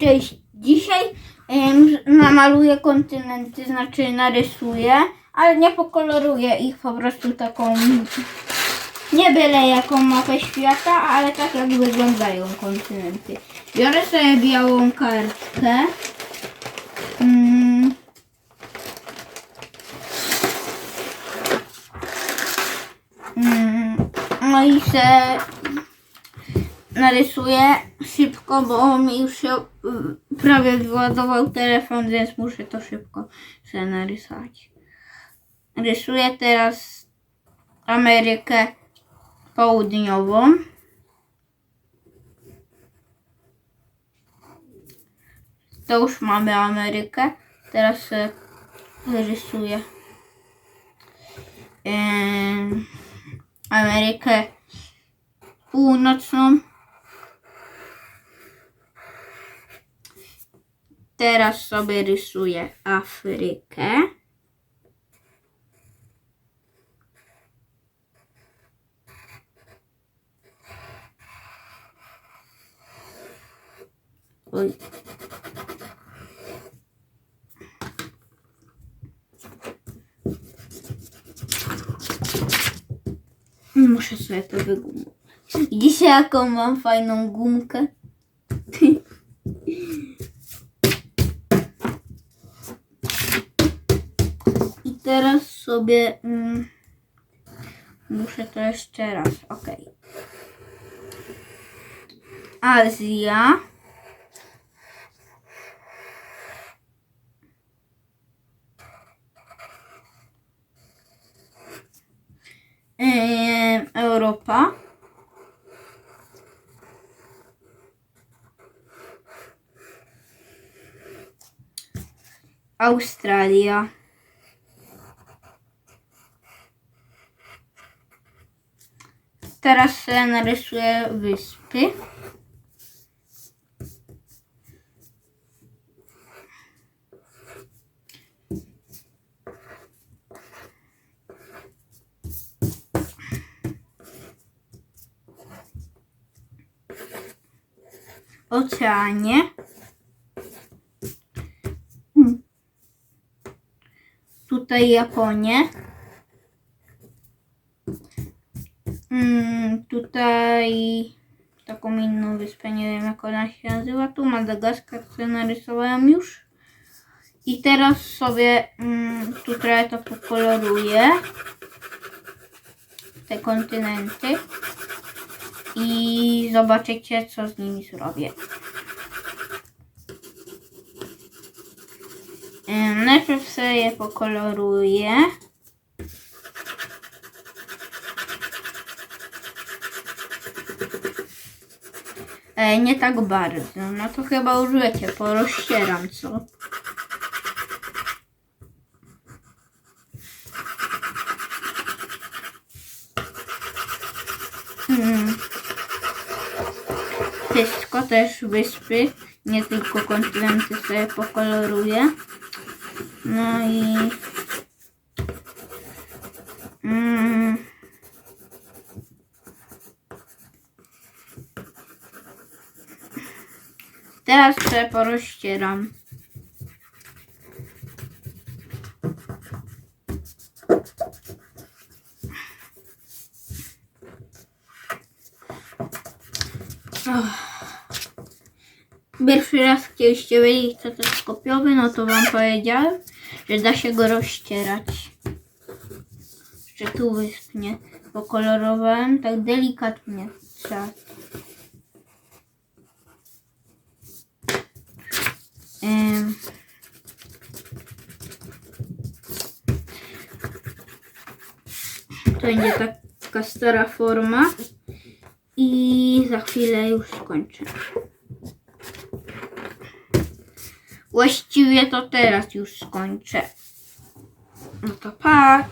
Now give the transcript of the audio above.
Cześć. Dzisiaj em, namaluję kontynenty, znaczy narysuję, ale nie pokoloruję ich po prostu taką nie byle jaką mapę świata, ale tak jak wyglądają kontynenty. Biorę sobie białą kartkę. Mm. Mm, No i se narysuję szybko, bo mi już się y, prawie wyładował telefon, więc muszę to szybko sobie narysować. Rysuję teraz Amerykę Południową. To już mamy Amerykę. Teraz rysuję Amerykę Północną. Teraz sobie rysuję Afrykę. Oj. Muszę sobie to wygumować. Widzicie jaką mam fajną gumkę? teraz sobie mm, muszę to jeszcze raz, ok. Azja. Europa. Australia. Teraz sobie narysuję wyspy. Oceanie. Hmm. Tutaj Japonię. Mm, tutaj taką inną wyspę, nie wiem jak ona się nazywa. Tu Madagaskar, co narysowałem już. I teraz sobie mm, to pokoloruję. Te kontynenty. I zobaczycie, co z nimi zrobię. Najpierw sobie je pokoloruję. E, nie tak bardzo. No to chyba już wiecie, porozcieram co. Mm. Wszystko też wyspy, nie tylko kontynenty sobie pokoloruję. No i mm, teraz sobie porozcieram. Pierwszy raz kiedyście byli stetoskopiowy, no to wam powiedziałem, że da się go rozcierać. Jeszcze tu wyspnie pokolorowałem, tak delikatnie trzeba. To będzie taka stara forma i za chwilę już skończę. Właściwie to teraz już skończę. No to pa!